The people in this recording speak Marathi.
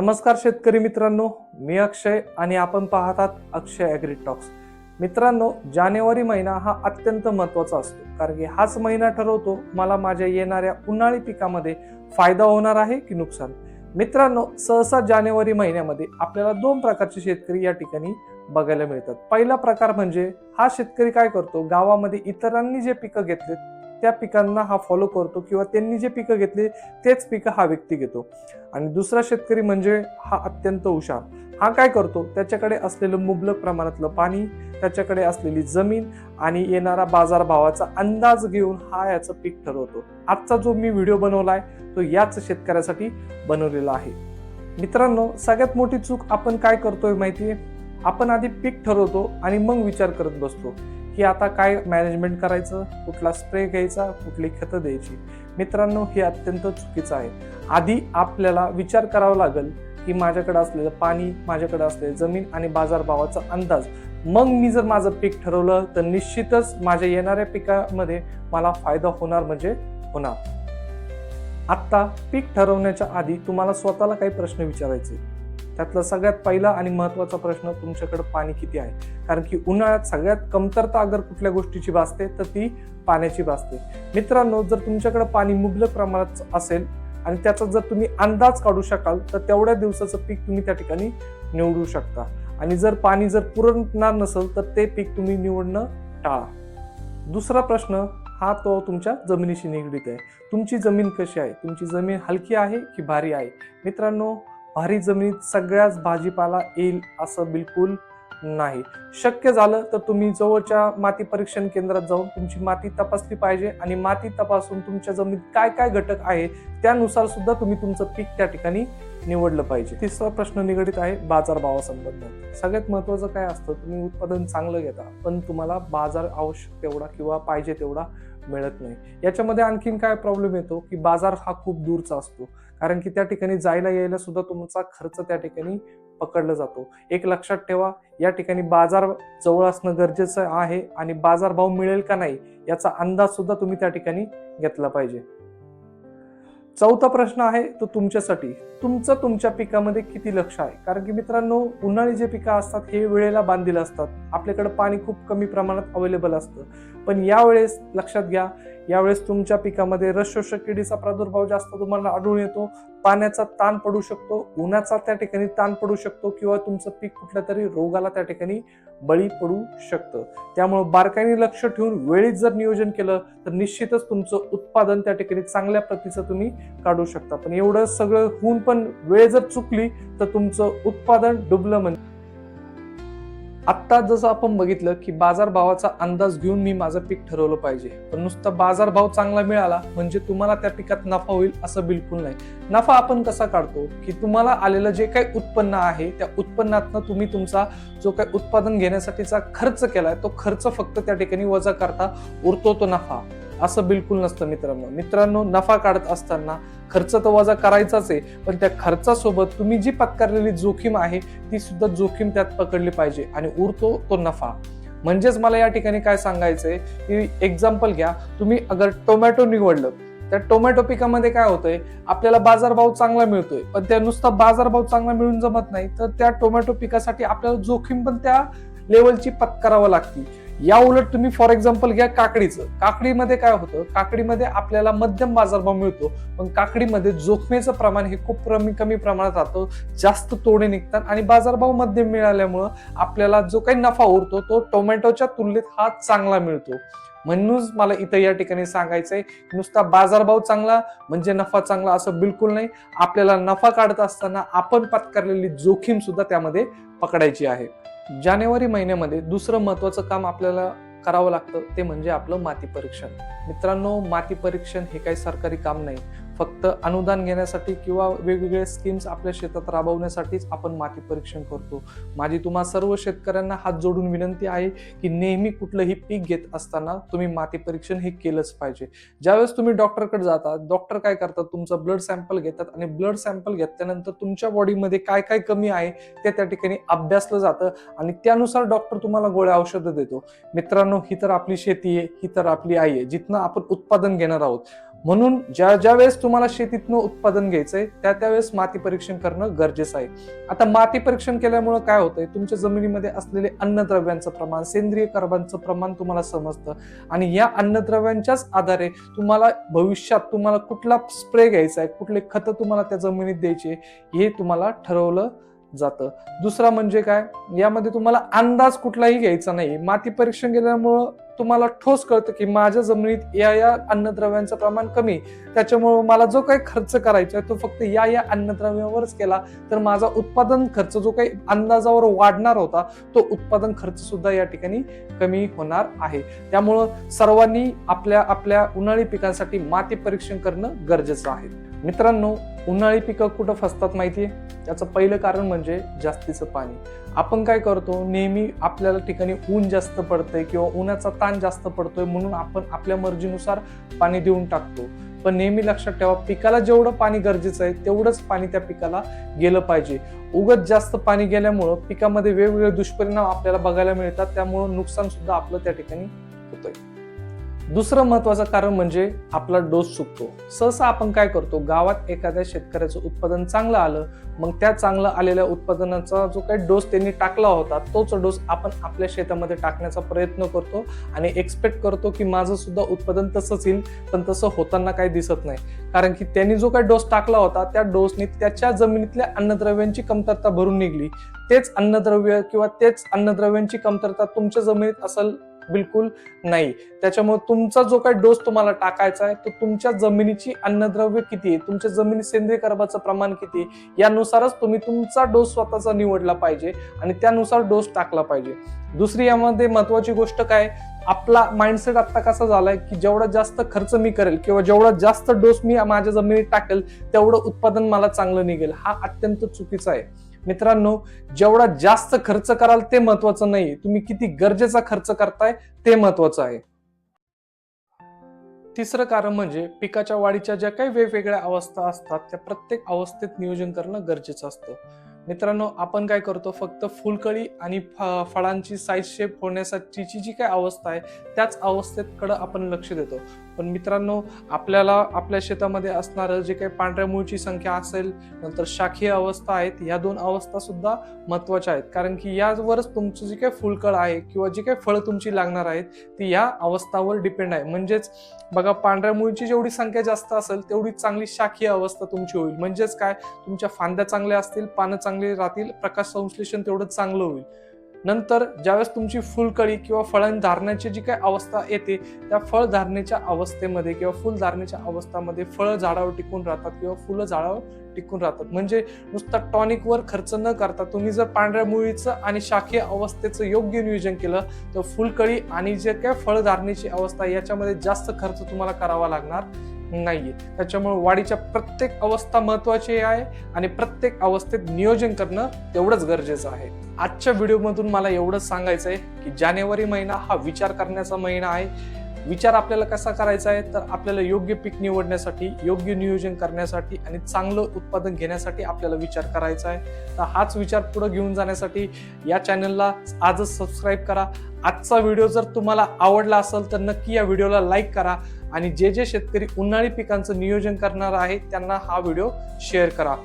नमस्कार शेतकरी मित्रांनो मी अक्षय आणि आपण पाहतात अक्षय ॲग्री टॉक्स मित्रांनो जानेवारी महिना हा अत्यंत महत्त्वाचा असतो कारण की हाच महिना ठरवतो मला माझ्या येणाऱ्या उन्हाळी पिकामध्ये फायदा होणार आहे की नुकसान? मित्रांनो सहसा जानेवारी महिन्यामध्ये आपल्याला दोन प्रकारचे शेतकरी या ठिकाणी बघायला मिळतात. पहिला प्रकार म्हणजे हा शेतकरी काय करतो? गावामध्ये इतरांनी जे पिकं घेतले त्या पिकांना हा फॉलो करतो किंवा त्यांनी जे पिकं घेतली तेच पिकं हा व्यक्ती घेतो. आणि दुसरा शेतकरी म्हणजे हा अत्यंत हुशार. हा काय करतो? त्याच्याकडे असलेलं मुबलक प्रमाणातलं पाणी त्याच्याकडे असलेली जमीन आणि येणारा बाजारभावाचा अंदाज घेऊन हा याचं पीक ठरवतो. आजचा जो मी व्हिडिओ बनवलाय तो याच शेतकऱ्यासाठी बनवलेला आहे. मित्रांनो सगळ्यात मोठी चूक आपण काय करतोय माहितीये? आपण आधी पीक ठरवतो आणि मग विचार करत बसतो. की आता काय मॅनेजमेंट करायचं? कुठला स्प्रे घ्यायचा? कुठली खतं द्यायची? मित्रांनो हे अत्यंत चुकीचं आहे. आधी आपल्याला विचार करावा लागेल की माझ्याकडे असलेलं पाणी माझ्याकडे असलेली जमीन आणि बाजारभावाचा अंदाज. मग मी जर माझं पीक ठरवलं तर निश्चितच माझ्या येणाऱ्या पिकामध्ये मला फायदा होणार म्हणजे होणार. आत्ता पीक ठरवण्याच्या आधी तुम्हाला स्वतःला काही प्रश्न विचारायचे. त्यातला सगळ्यात पहिला आणि महत्त्वाचा प्रश्न तुमच्याकडे पाणी किती आहे? कारण की उन्हाळ्यात सगळ्यात कमतरता अगर कुठल्या गोष्टीची भासते तर ती पाण्याची भासते. मित्रांनो जर तुमच्याकडे पाणी मुबलक प्रमाणात असेल आणि त्याचा जर तुम्ही अंदाज काढू शकाल तर तेवढ्या दिवसाचं पीक तुम्ही त्या ठिकाणी निवडू शकता. आणि जर पाणी जर पुरणार नसेल तर ते पीक तुम्ही निवडणं टाळा. दुसरा प्रश्न हा तो तुमच्या जमिनीशी निगडीत आहे. तुमची जमीन कशी आहे? तुमची जमीन हलकी आहे की भारी आहे? मित्रांनो भारी जमिनीत सगळ्याच भाजीपाला येईल असं बिलकुल नाही. शक्य झालं तर तुम्ही जवळच्या माती परीक्षण केंद्रात जाऊन तुमची माती तपासली पाहिजे आणि माती तपासून तुमच्या जमिनीत काय काय घटक आहे त्यानुसार सुद्धा तुम्ही तुमचं पीक त्या ठिकाणी निवडलं पाहिजे. तिसरा प्रश्न निगडीत आहे बाजारभावासंबंधात सगळ्यात महत्वाचं काय असतं? तुम्ही उत्पादन चांगलं घेता पण तुम्हाला बाजार आवश्यक तेवढा किंवा पाहिजे तेवढा मिळत नाही. याच्यामध्ये आणखीन काय प्रॉब्लेम येतो? की बाजार हा खूप दूरचा असतो. कारण की त्या ठिकाणी जायला यायला सुद्धा तुमचा खर्च त्या ठिकाणी पकडला जातो. एक लक्षात ठेवा या ठिकाणी बाजार जवळ असणं गरजेचं आहे आणि बाजारभाव मिळेल का नाही याचा अंदाज सुद्धा तुम्ही त्या ठिकाणी घेतला पाहिजे. चौथा प्रश्न आहे तो तुमच्यासाठी. तुमचं तुमच्या पिकामध्ये किती लक्ष आहे? कारण की मित्रांनो उन्हाळी जे पिकं असतात हे वेळेला बांधील असतात. आपल्याकडे पाणी खूप कमी प्रमाणात अवेलेबल असतं. पण यावेळेस लक्षात घ्या यावेळेस तुमच्या पिकामध्ये रसशोषक किडीचा प्रादुर्भाव जास्त तुम्हाला आढळून येतो पाण्याचा ताण पडू शकतो उन्हाचा त्या ठिकाणी ताण पडू शकतो किंवा तुमचं पीक कुठल्या तरी रोगाला त्या ठिकाणी बळी पडू शकतं. त्यामुळे बारकाईने लक्ष ठेवून वेळीच जर नियोजन केलं तर निश्चितच तुमचं उत्पादन त्या ठिकाणी चांगल्या प्रतीचं तुम्ही काढू शकता. पण एवढं सगळं होऊन पण वेळ जर चुकली तर तुमचं उत्पादन डुबलं म्हणजे आत्ता जसं आपण बघितलं की बाजारभावाचा अंदाज घेऊन मी माझं पीक ठरवलं पाहिजे. पण नुसता बाजारभाव चांगला मिळाला म्हणजे तुम्हाला त्या पिकात नफा होईल असं बिलकुल नाही. नफा आपण कसा काढतो? की तुम्हाला आलेलं जे काही उत्पन्न आहे त्या उत्पन्नातनं तुम्ही तुमचा जो काही उत्पादन घेण्यासाठीचा खर्च केलाय तो खर्च फक्त त्या ठिकाणी वजा करता उरतो तो नफा. असं बिलकुल नसतं मित्रांनो. मित्रांनो नफा काढत असताना खर्च तर वजा करायचाच आहे पण त्या खर्चासोबत तुम्ही जी पत्करलेली जोखीम आहे ती सुद्धा जोखीम त्यात पकडली पाहिजे आणि उरतो तो नफा. म्हणजेच मला या ठिकाणी काय सांगायचंय की एक्झाम्पल घ्या. तुम्ही अगर टोमॅटो निवडलं त्या टोमॅटो पिकामध्ये काय होतंय आपल्याला बाजारभाव चांगला मिळतोय पण त्या नुसता बाजारभाव चांगला मिळून जमत नाही तर त्या टोमॅटो पिकासाठी आपल्याला जोखीम पण त्या लेवलची पत्करावं लागते. या उलट तुम्ही फॉर एक्झाम्पल घ्या काकडीचं. काकडीमध्ये काय होतं? काकडीमध्ये आपल्याला मध्यम बाजारभाव मिळतो पण काकडीमध्ये जोखमीचं प्रमाण हे खूप कमी कमी प्रमाणात राहतं जास्त तोडे निघतात आणि बाजारभाव मध्यम मिळाल्यामुळं आपल्याला जो काही नफा उरतो तो टोमॅटोच्या तुलनेत हा चांगला मिळतो. म्हणूनच मला इथं या ठिकाणी सांगायचं आहे नुसता बाजारभाव चांगला म्हणजे नफा चांगला असं बिलकुल नाही. आपल्याला नफा काढत असताना आपण पत्करलेली जोखीम सुद्धा त्यामध्ये पकडायची आहे. जानेवारी महिन्यामध्ये दुसरं महत्वाचं काम आपल्याला करावं लागतं ते म्हणजे आपलं माती परीक्षण. मित्रांनो माती परीक्षण हे काही सरकारी काम नाही फक्त अनुदान घेण्यासाठी किंवा वेगवेगळे स्कीम्स आपल्या शेतात राबवण्यासाठीच आपण माती परीक्षण करतो. माझी तुम्हा सर्व शेतकऱ्यांना हात जोडून विनंती आहे की नेहमी कुठलंही पीक घेत असताना तुम्ही माती परीक्षण हे केलंच पाहिजे. ज्यावेळेस तुम्ही डॉक्टरकडे जाता डॉक्टर काय करतात? तुमचं ब्लड सॅम्पल घेतात आणि ब्लड सॅम्पल घेतल्यानंतर तुमच्या बॉडीमध्ये काय काय कमी आहे ते त्या ठिकाणी अभ्यासलं जातं आणि त्यानुसार डॉक्टर तुम्हाला गोळ्या औषधं देतो. मित्रांनो ही तर आपली शेती आहे ही तर आपली आई आहे. जिथनं आपण उत्पादन घेणार आहोत म्हणून ज्या ज्या वेळेस तुम्हाला शेतीतनं उत्पादन घ्यायचंय त्या त्यावेळेस माती परीक्षण करणं गरजेचं आहे. आता माती परीक्षण केल्यामुळं काय होतंय? तुमच्या जमिनीमध्ये असलेले अन्नद्रव्यांचं प्रमाण सेंद्रिय कार्बनचं प्रमाण तुम्हाला समजतं आणि या अन्नद्रव्यांच्याच आधारे तुम्हाला भविष्यात तुम्हाला कुठला स्प्रे घ्यायचा आहे कुठले खतं तुम्हाला त्या जमिनीत द्यायचे हे तुम्हाला ठरवलं जातं. दुसरा म्हणजे काय? यामध्ये तुम्हाला अंदाज कुठलाही घ्यायचा नाही. माती परीक्षण केल्यामुळं तुम्हाला ठोस कळतं की माझ्या जमिनीत या या अन्नद्रव्यांचं प्रमाण कमी त्याच्यामुळं मला जो काही खर्च करायचा आहे तो फक्त या या अन्नद्रव्यावरच केला तर माझा उत्पादन खर्च जो काही अंदाजावर वाढणार होता तो उत्पादन खर्च सुद्धा या ठिकाणी कमी होणार आहे. त्यामुळं सर्वांनी आपल्या आपल्या उन्हाळी पिकांसाठी माती परीक्षण करणं गरजेचं आहे. मित्रांनो उन्हाळी पिकं कुठं फसतात माहिती आहे त्याचं पहिलं कारण म्हणजे जास्तीचं पाणी. आपण काय करतो नेहमी आपल्याला ठिकाणी ऊन जास्त पडतंय किंवा उन्हाचा ताण जास्त पडतोय म्हणून आपण आपल्या मर्जीनुसार पाणी देऊन टाकतो. पण नेहमी लक्षात ठेवा पिकाला जेवढं पाणी गरजेचं आहे तेवढंच पाणी त्या पिकाला गेलं पाहिजे. उगत जास्त पाणी गेल्यामुळं पिकामध्ये वेगवेगळे दुष्परिणाम आपल्याला बघायला मिळतात त्यामुळं नुकसान सुद्धा आपलं त्या ठिकाणी होतंय. दुसरं महत्वाचं कारण म्हणजे आपला डोस चुकतो. सहसा आपण काय करतो गावात एखाद्या शेतकऱ्याचं उत्पादन चांगलं आलं मग त्या चांगलं आलेल्या उत्पादनाचा जो काही डोस त्यांनी टाकला होता तोच डोस आपण आपल्या शेतामध्ये टाकण्याचा प्रयत्न करतो आणि एक्सपेक्ट करतो की माझं सुद्धा उत्पादन तसंच येईल पण तसं होताना काही दिसत नाही. कारण की त्यांनी जो काही डोस टाकला होता त्या डोसने त्याच्या जमिनीतल्या अन्नद्रव्यांची कमतरता भरून निघली. तेच अन्नद्रव्य किंवा तेच अन्नद्रव्यांची कमतरता तुमच्या जमिनीत असेल बिलकुल नाही. त्याच्यामुळे तुमचा जो काही डोस तुम्हाला टाकायचा आहे तो तुमच्या जमिनीची अन्नद्रव्य किती आहे? तुमच्या जमिनीत सेंद्रिय कर्बाचं प्रमाण किती आहे? यानुसारच तुम्ही तुमचा डोस स्वतःचा निवडला पाहिजे आणि त्यानुसार डोस टाकला पाहिजे. दुसरी यामध्ये महत्वाची गोष्ट काय? आपला माइंडसेट आता कसा झालाय की जेवढा जास्त खर्च मी करेल किंवा जेवढा जास्त डोस मी माझ्या जमिनीत टाकेल तेवढं उत्पादन मला चांगलं निघेल. हा अत्यंत चुकीचा आहे. मित्रांनो जेवढा जास्त खर्च कराल ते महत्वाचं नाही तुम्ही किती गरजेचा खर्च करताय ते महत्वाचं आहे. तिसरं कारण म्हणजे पिकाच्या वाढीच्या ज्या काही वेगवेगळ्या अवस्था असतात त्या प्रत्येक अवस्थेत नियोजन करणं गरजेचं असतं. मित्रांनो आपण काय करतो फक्त फुलकळी आणि फ- फळांची साईज शेप होण्यासाठीची जी काय अवस्था आहे त्याच अवस्थेकडं आपण लक्ष देतो. पण मित्रांनो आपल्याला आपल्या शेतामध्ये असणारं जे काही पांढऱ्या मुळची संख्या असेल नंतर शाखीय अवस्था आहेत ह्या दोन अवस्था सुद्धा महत्त्वाच्या आहेत. कारण की यावरच तुमचं जे काही फुलकळ आहे किंवा जी काही फळं तुमची लागणार आहेत ती या अवस्थावर डिपेंड आहे. म्हणजेच बघा पांढऱ्या मुळीची जेवढी संख्या जास्त असेल तेवढी चांगली शाखीय अवस्था तुमची होईल. म्हणजेच काय? तुमच्या फांद्या चांगल्या असतील पानं चांगली राहतील प्रकाश संश्लेषण तेवढं चांगलं होईल. नंतर ज्यावेळेस तुमची फुलकळी किंवा फळधारण्याची जी काही अवस्था येते त्या फळ धारणेच्या अवस्थेमध्ये किंवा फुल धारणेच्या अवस्थामध्ये फळं झाडावर टिकून राहतात किंवा फुलं झाडावर टिकून राहतात. म्हणजे नुसता टॉनिकवर खर्च न करता तुम्ही जर पांढऱ्या मुळीचं आणि शाखीय अवस्थेचं योग्य नियोजन केलं तर फुलकळी आणि जे काय फळ धारणेची अवस्था याच्यामध्ये जास्त खर्च तुम्हाला करावा लागणार. नाहीये. त्याच्यामुळे वाढीच्या प्रत्येक अवस्था महत्वाची आहे आणि प्रत्येक अवस्थेत नियोजन करणं तेवढंच गरजेचं आहे. आजच्या व्हिडिओमधून मला एवढंच सांगायचं आहे की जानेवारी महिना हा विचार करण्याचा महिना आहे. विचार आपल्याला कसा करायचा आहे तर आपल्याला योग्य पीक निवडण्यासाठी योग्य नियोजन करण्यासाठी आणि चांगलं उत्पादन घेण्यासाठी आपल्याला विचार करायचा आहे. तर हाच विचार पुढे घेऊन जाण्यासाठी या चॅनलला आजच सबस्क्राईब करा. आजचा व्हिडिओ जर तुम्हाला आवडला असेल तर नक्की या व्हिडिओला लाईक करा आणि जे जे शेतकरी उन्हाळी पिकांचं नियोजन करणार आहे त्यांना हा व्हिडिओ शेअर करा.